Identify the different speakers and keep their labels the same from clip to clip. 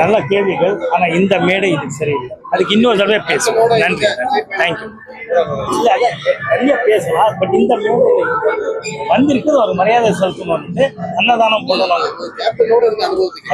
Speaker 1: நல்ல கேள்விகள் ஆனா இந்த மேடை இது சரியில்லை. அதுக்கு இன்னொரு தடவை பேசுவோம். நன்றி. தேங்க்யூ இல்ல நிறைய பேசலாம் பட் இந்த மேடையில் வந்திருக்கிறது ஒரு மரியாதை செலுத்தணும்னு அன்னதானம் பண்ணணும்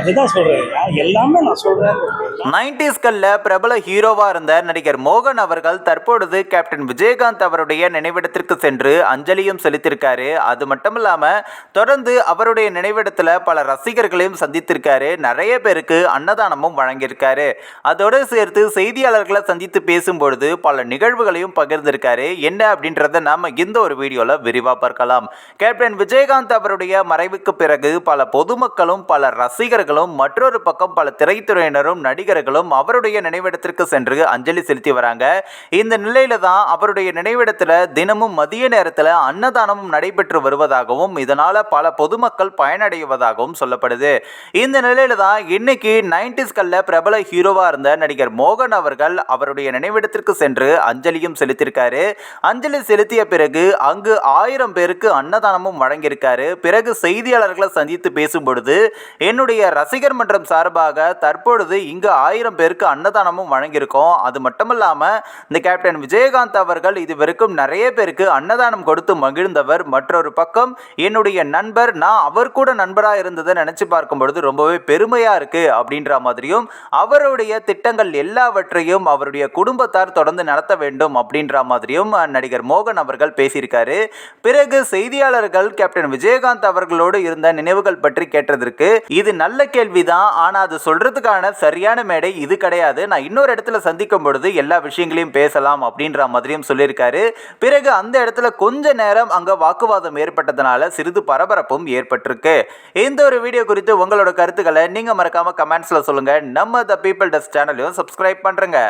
Speaker 1: அதுதான் சொல்றேன். எல்லாமே நான் சொல்றேன்.
Speaker 2: நைன்டிஸ்களில் பிரபல ஹீரோவாக இருந்த நடிகர் மோகன் அவர்கள் தற்பொழுது கேப்டன் விஜயகாந்த் அவருடைய நினைவிடத்திற்கு சென்று அஞ்சலியும் செலுத்தியிருக்காரு அது மட்டும் இல்லாமல் தொடர்ந்து அவருடைய நினைவிடத்தில் பல ரசிகர்களையும் சந்தித்திருக்காரு. நிறைய பேருக்கு அன்னதானமும் வழங்கியிருக்காரு. அதோடு சேர்த்து செய்தியாளர்களை சந்தித்து பேசும்பொழுது பல நிகழ்வுகளையும் பகிர்ந்திருக்காரு. என்ன அப்படின்றத நாம் இந்த ஒரு வீடியோவில் விரிவாக பார்க்கலாம். கேப்டன் விஜயகாந்த் அவருடைய மறைவுக்கு பிறகு பல பொதுமக்களும் பல ரசிகர்களும் மற்றொரு பக்கம் பல திரைத்துறையினரும் ரசிகர்களும் அவருடைய நினைவிடத்திற்கு சென்று அஞ்சலி செலுத்தி வராங்க. இந்த நிலையில தான் அவருடைய நினைவிடத்தில் தினமும் மதிய நேரத்தில் அன்னதானமும் நடைபெற்று வருவதாகவும் இதனால பல பொதுமக்கள் பயனடைவதாகவும் சொல்லப்படுது. இந்த நிலையில தான் இன்னைக்கு நைன்டிஸ்கல்ல பிரபல ஹீரோவா இருந்த நடிகர் மோகன் அவர்கள் அவருடைய நினைவிடத்திற்கு சென்று அஞ்சலியும் செலுத்தியிருக்காரு. அஞ்சலி செலுத்திய பிறகு அங்கு ஆயிரம் பேருக்கு அன்னதானமும் வழங்கியிருக்காரு. பிறகு செய்தியாளர்களை சந்தித்து பேசும் பொழுது என்னுடைய ரசிகர் மன்றம் சார்பாக தற்பொழுது இங்கு ஆயிரம் பேருக்கு அன்னதானமும் வழங்கியிருக்கோம். அது மட்டும் இந்த கேப்டன் விஜயகாந்த் அவர்கள் இதுவரைக்கும் நிறைய பேருக்கு அன்னதானம் கொடுத்து மகிழ்ந்தவர். மற்றொரு பக்கம் என்னுடைய நண்பர் நான் அவர் கூட நண்பராக இருந்ததை நினச்சி பார்க்கும் பொழுது ரொம்பவே பெருமையாக இருக்கு அப்படின்ற மாதிரியும் அவருடைய திட்டங்கள் எல்லாவற்றையும் அவருடைய குடும்பத்தார் தொடர்ந்து நடத்த வேண்டும் அப்படின்ற மாதிரியும் நடிகர் மோகன் அவர்கள் பேசியிருக்காரு. பிறகு செய்தியாளர்கள் கேப்டன் விஜயகாந்த் அவர்களோடு இருந்த நினைவுகள் பற்றி கேட்டதற்கு இது நல்ல கேள்விதான். ஆனால் அது சொல்றதுக்கான சரியான மேடை இது கிடையாது. நான் இன்னொரு இடத்துல சந்திக்கும் பொழுது எல்லா விஷயங்களையும் பேசலாம் அப்படின்ற மாதிரியும் சொல்லியிருக்காரு. பிறகு அந்த இடத்துல கொஞ்ச நேரம் அங்கே வாக்குவாதம் ஏற்பட்டதுனால சிறிது பரபரப்பும் ஏற்பட்டிருக்கு. இந்த ஒரு வீடியோ குறித்து உங்களோட கருத்துக்களை நீங்கள் மறக்காமல் கமெண்ட்ஸில் சொல்லுங்கள் நம்ம த பீப்பிள் டஸ்ட் சேனலையும் சப்ஸ்கிரைப் பண்ணுறேங்க